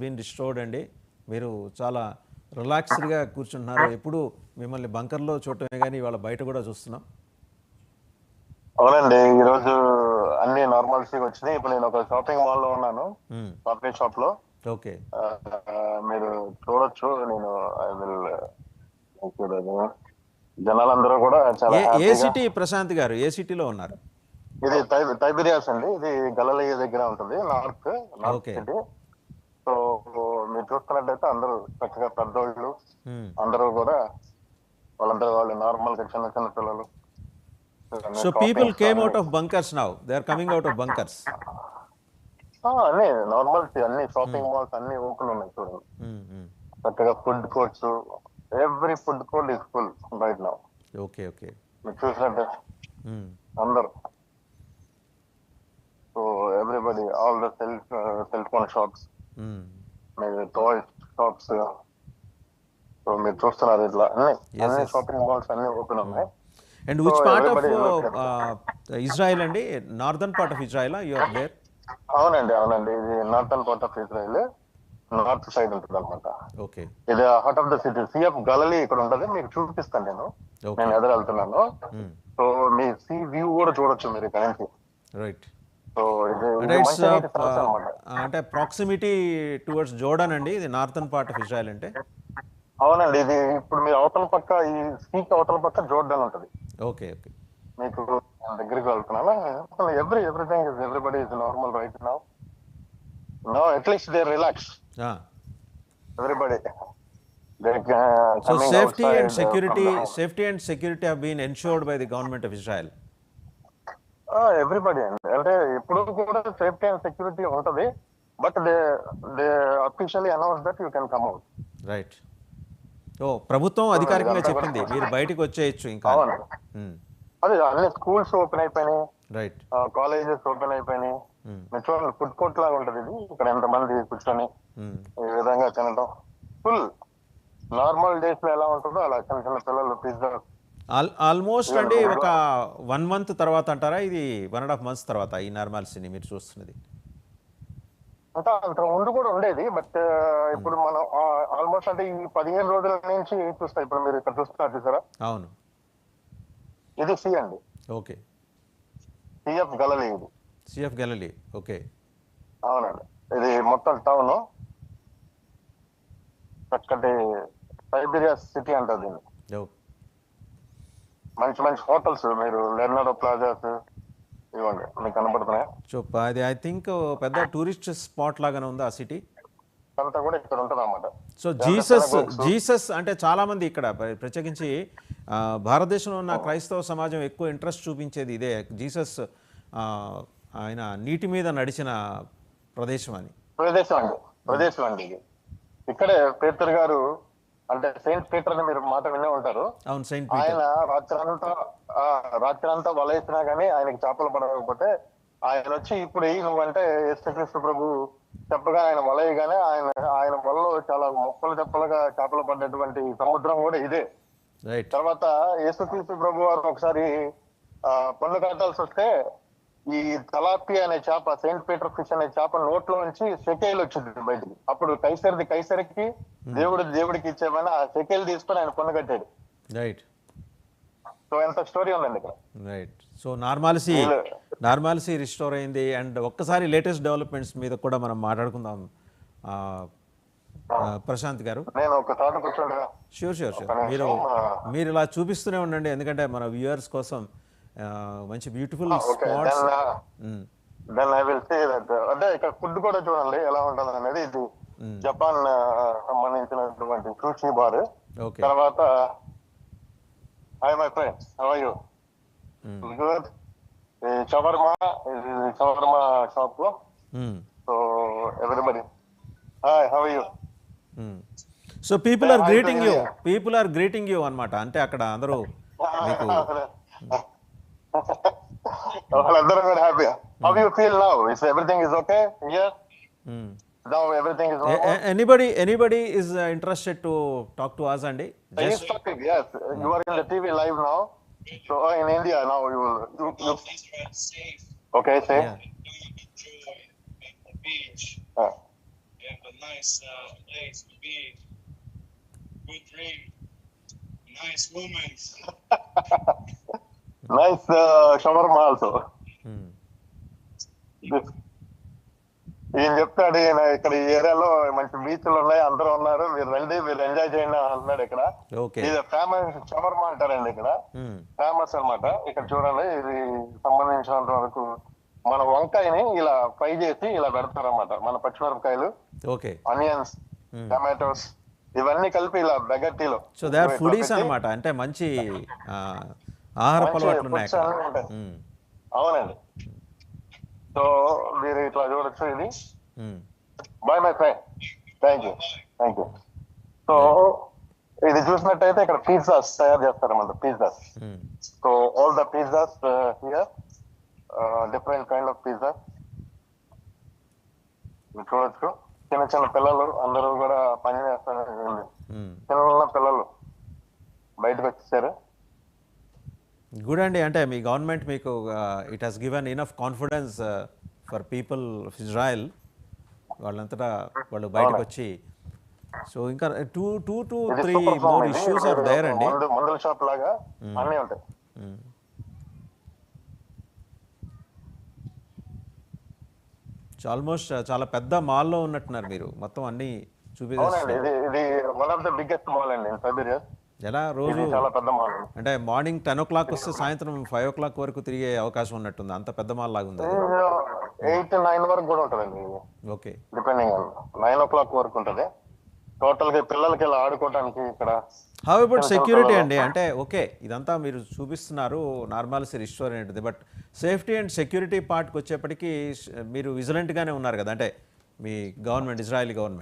Been restored అండి. మీరు చాలా రిలాక్స్డ్గా కూర్చుంటున్నారు. ఎప్పుడు మిమ్మల్ని బంకర్లో చూడటమే కానీ ఇవాళ బయట కూడా చూస్తున్నాం. అవునండి. ఈ రోజు అన్ని నార్మాలిటీగా వచ్చినాయి. ఇప్పుడు నేను ఒక షాపింగ్ మాల్లో ఉన్నాను. షాపింగ్ షాప్లో. ఓకే మీరు చూడొచ్చు. నేను ఐ విల్ జనాలందరూ కూడా చాలా ఏ సిటీ ప్రశాంత్ గారు ఏ సిటీలో ఉన్నారు? ఇది టైబీరియాస్ అండి. ఇది గలలియ దగ్గర ఉంటుంది. North north. సిటీ మీరు చూస్తున్నట్టయితే అందరూ చక్కగా పెద్దోళ్ళు మ్మ్. అందరూ కూడా వాళ్ళందరూ వాళ్ళు నార్మల్గా చిన్న చిన్న పిల్లలు. So people came out of bunkers now they are coming out of bunkers అన్ని నార్మల్ అన్ని షాపింగ్ మాల్స్ అన్ని ఓపెన్ ఉన్నాయి చూడండి. చక్కగా food courts every food court is full right now okay okay. మీరు చూసినట్టే. అందరు. So everybody all the cell cell phone shops మీరు టాయ్ షాప్స్ సో మీరు చూస్తున్నారు ఇట్లా అన్ని. షాపింగ్ మాల్స్ అన్ని ఓపెన్ ఉన్నాయి and which part of Israel అండి northern part of Israel you are there అవునండి అవునండి. ఇది northern part of Israel north side ఉంటుంది అనమాట ఓకే ఇది heart of the city sea of Galilee ఇక్కడ ఉంటది మీకు చూపిస్తాను నేను. నేను ఎదురు వెళ్తున్నాను సో మీ సీ వ్యూ కూడా చూడొచ్చు మీరు నుంచి రైట్ సో అంటే ఇట్స్ ప్రాక్సిమిటీ టువర్డ్స్ జోర్డన్ అండి ఇది నార్థన్ పార్ట్ ఆఫ్ ఇజ్రాయెల్ అంటే? అవునండి ఇది ఇప్పుడు మీ అవతల పక్క ఈ సీక్ అవతల పక్క జోర్డన్ ఉంటది. Okay okay. మీకు దగ్గరికి వెళ్తున్నాను. Every everything is everybody is normal right now no at least they relax everybody so safety and security safety and security have been ensured by the government of Israel everybody అండి అంటే ఎప్పుడు కూడా safety and security ఉంటది. But they they officially announce that you can come out right ఓ ప్రభుత్వం అధికారికంగా చెప్పింది. మీరు బయటికి వచ్చేయచ్చు ఇంకా. అవును. అదే అన్ని స్కూల్స్ ఓపెన్ అయిపోయినాయి. రైట్ కాలేజెస్ ఓపెన్ అయిపోయినాయి. చూడండి ఫుడ్ కోర్ట్ లాగా ఉంటది ఇది. ఇక్కడ ఎంతమంది కూర్చొని ఈ విధంగా తినడం. ఫుల్ నార్మల్ డేస్లో ఎలా ఉంటుందో అలా చిన్న చిన్న పిల్లలు పిజ్జా ఆల్మోస్ట్ అండి ఒక వన్ మంత్ తర్వాత అంటారా? ఇది వన్ అండ్ హాఫ్ మంత్స్ తర్వాత ఈ నార్మాలిటీని మీరు చూస్తున్నది. ముందు కూడా ఉండేది బట్ ఇప్పుడు మనం ఆల్మోస్ట్ అంటే ఈ పదిహేను రోజుల నుంచి చూస్తాం ఇప్పుడు మీరు ఇక్కడ చూస్తున్నారు చూసారా? అవును. ఇది సి అండి. ఓకే. సిఎఫ్ గలలి ఇది. Sea of Galilee okay. అవునండి. ఇది మొత్తం టౌన్ చక్కటి సైబీరియా సిటీ అంటారు దీన్ని. మంచి మంచి హోటల్స్ మీరు లెర్నాడో ప్లాజాస్ ఇవ్వండి. మీకు కనబడుతున్నాయి అది ఐ థింక్ పెద్ద టూరిస్ట్ స్పాట్ లాగానే ఉంది ఆ సిటీ? అంతా కూడా ఇక్కడ ఉంటుంది అన్నమాట సో జీసస్ జీసస్ అంటే చాలా మంది ఇక్కడ ప్ర- ప్రత్యేకించి భారతదేశంలో ఉన్న క్రైస్తవ సమాజం ఎక్కువ ఇంట్రెస్ట్ చూపించేది ఇదే. జీసస్ ఆయన నీటి మీద నడిచిన ప్రదేశం అని ప్రదేశం అండి ప్రదేశం అండి ఇది. ఇక్కడే పేతర్ గారు అంటే సెయింట్ పీటర్ అని మీరు మాట వినే ఉంటారు. అవును సెయింట్ ఆయన రాత్రంతా ఆ, రాత్రంతా వలేసినా గానీ ఆయనకి చేపలు పడకపోతే ఆయన వచ్చి ఇప్పుడు నువ్వంటే యేసుక్రీస్తు ప్రభు చెప్పగా ఆయన వలయగానే ఆయన ఆయన వలలో చాలా మొక్కలు చెప్పలుగా చేపలు పడ్డటువంటి సముద్రం కూడా ఇదే. తర్వాత యేసుక్రీస్తు ప్రభు వారు ఒకసారి ఆ, పన్ను కట్టాల్సి వస్తే ఈ తలాపి అనే చేప సెయింట్ పీటర్ ఫిష్ అనే చేప నోట్లో నుంచి షెకేల్ వచ్చింది బయటికి. అప్పుడు కైసరిది కైసరికి దేవుడు దేవుడికి ఇచ్చేమని ఆ షెకేల్ తీసుకొని ఆయన పన్ను కట్టాడు. రైట్ సో ఎంత స్టోరీ ఉందండి ఇక్కడ. Right so normalcy normalcy restore అయింది. అండ్ ఒక్కసారి లేటెస్ట్ డెవలప్మెంట్స్ మీద కూడా మనం మాట్లాడుకుందాం. ప్రశాంత్ గారు. నేను ఒక చోట షూర్ షూర్ షూర్ మీరు మీరు ఇలా చూపిస్తూనే ఉండండి. ఎందుకంటే మన వ్యూవర్స్ కోసం మంచి beautiful spots then then I will say that అంటే ఇక్కడ ఫుడ్ కూడా చూడండి ఎలా ఉంటుంది అనేది ఇది. జపాన్ సంబంధించినటువంటి సూషి బార్. తర్వాత hi my friends how good. Shawarma shawarma షాప్లో so everybody hi how are you? So people are greeting you. People are greeting you అనమాట అంటే అక్కడ అందరూ మీకు వాళ్ళందరూ కూడా happy how you feel now is everything is okay here Now everything is normal. Anybody, anybody is uh, interested to talk to us, Andy? Just... He's talking, yes. Hmm. You are in the TV live now. So uh, in India now, you will. You, you... Safe. Okay, safe. Yeah. Beach ah. nice uh, place to be. Good dream, nice moments. nice uh, shawarma also. Hmm. ఈయన చెప్తాడు ఈయన ఇక్కడ ఈ ఏరియాలో మంచి బీచ్లు ఉన్నాయి అందరూ ఉన్నారు. మీరు రండి మీరు ఎంజాయ్ చేయండి అంటున్నాడు ఇక్కడ. ఇది ఫేమస్ షవర్మా అంటారండి ఇక్కడ. ఫేమస్ అన్నమాట. ఇక్కడ చూడండి ఇది సంబంధించినంత వరకు మన వంకాయని ఇలా ఫ్రై చేసి ఇలా పెడతారన్నమాట మన పచ్చిమిరపకాయలు. ఓకే. ఆనియన్స్ టమాటోస్ ఇవన్నీ కలిపి ఇలా బెగట్టీలో సో దే ఆర్ ఫుడీస్ అనమాట అంటే మంచి ఆ, ఆహారపు మంచి అలవాట్లు ఉన్నాయి. అవునండి. సో మీరు ఇట్లా చూడొచ్చు ఇది. Bye my friend thank you thank you so ఇది చూసినట్టయితే ఇక్కడ పిజ్జాస్ తయారు చేస్తారన్నమాట pizzas. So all the pizzas here different kind of pizza చూడొచ్చు. చిన్న చిన్న పిల్లలు అందరూ కూడా పని చేస్తారు మ్మ్. చిన్న పిల్లలు బయటకు వచ్చేసారు. గుడ్ అండి. అంటే మీ గవర్నమెంట్ మీకు it has given enough confidence for people of Israel వాళ్ళంతటా వాళ్ళు బయటకు వచ్చి సో ఇంకా two two two three more. Issues are there అండి. మందుల షాప్ లాగా అన్నీ ఉంటాయి. ఆల్మోస్ట్ చాలా పెద్ద మాల్లో ఉన్నట్టున్నారు మీరు. మొత్తం అన్ని అవునండి. చూపించేస్తారు ఇది ఇది one of the biggest mall అండి. ఇన్ సైబీరియా ఎలా రోజు చాలా పెద్ద మాల్ అంటే మార్నింగ్ టెన్ ఓ క్లాక్ వస్తే సాయంత్రం ఫైవ్ ఓ క్లాక్ వరకు తిరిగే అవకాశం ఉన్నట్టుంది. అంత పెద్ద మాల్ లాగా ఉంది ఎయిట్ నైన్ వరకు కూడా ఉంటుందండి okay. Depending nine o'clock వరకు ఉంటది. టోటల్గా పిల్లలకి ఇలా ఆడుకోవడానికి ఇక్కడ హౌ అబౌట్ సెక్యూరిటీ అండి? అంటే ఓకే ఇదంతా మీరు చూపిస్తున్నారు. నార్మల్సీ రెస్టారెంట్ది బట్ సేఫ్టీ అండ్ సెక్యూరిటీ పార్ట్కి వచ్చేప్పటికి మీరు విజిలెంట్గానే ఉన్నారు కదా. అంటే మీ గవర్నమెంట్ ఇజ్రాయలీ గవర్నమెంట్